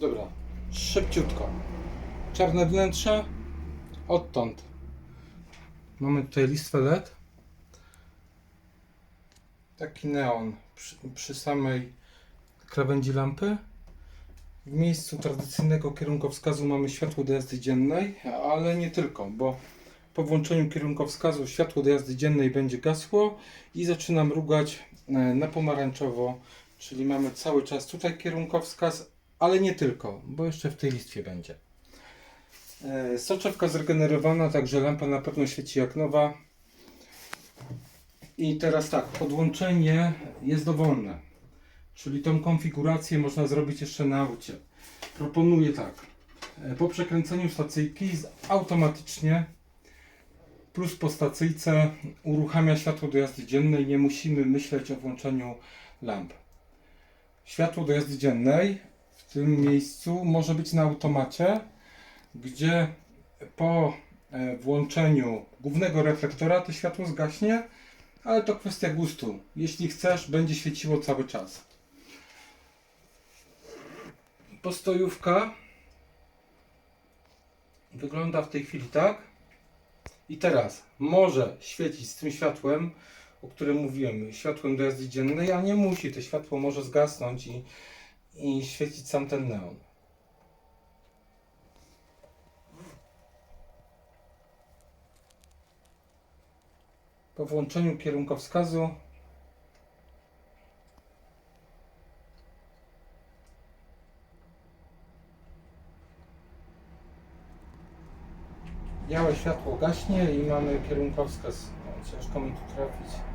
Dobra, szybciutko. Czarne wnętrze, odtąd. Mamy tutaj listwę LED. Taki neon przy, przy samej krawędzi lampy. W miejscu tradycyjnego kierunkowskazu mamy światło do jazdy dziennej, ale nie tylko, bo po włączeniu kierunkowskazu światło do jazdy dziennej będzie gasło i zaczyna mrugać e, na pomarańczowo, czyli mamy cały czas tutaj kierunkowskaz, ale nie tylko, bo jeszcze w tej listwie będzie. E, Soczewka zregenerowana, także lampa na pewno świeci jak nowa. I teraz tak, podłączenie jest dowolne, czyli tą konfigurację można zrobić jeszcze na aucie. Proponuję tak, e, po przekręceniu stacyjki automatycznie plus po stacyjce uruchamia światło do jazdy dziennej, nie musimy myśleć o włączeniu lamp. Światło do jazdy dziennej w tym miejscu może być na automacie, gdzie po e, włączeniu głównego reflektora to światło zgaśnie, ale to kwestia gustu. Jeśli chcesz, będzie świeciło cały czas. Postojówka wygląda w tej chwili tak. I teraz może świecić z tym światłem, o którym mówiłem, światłem do jazdy dziennej, a nie musi. To światło może zgasnąć i, i świecić sam ten neon. Po włączeniu kierunkowskazu białe światło gaśnie i mamy kierunkowskaz. O, ciężko mi tu trafić.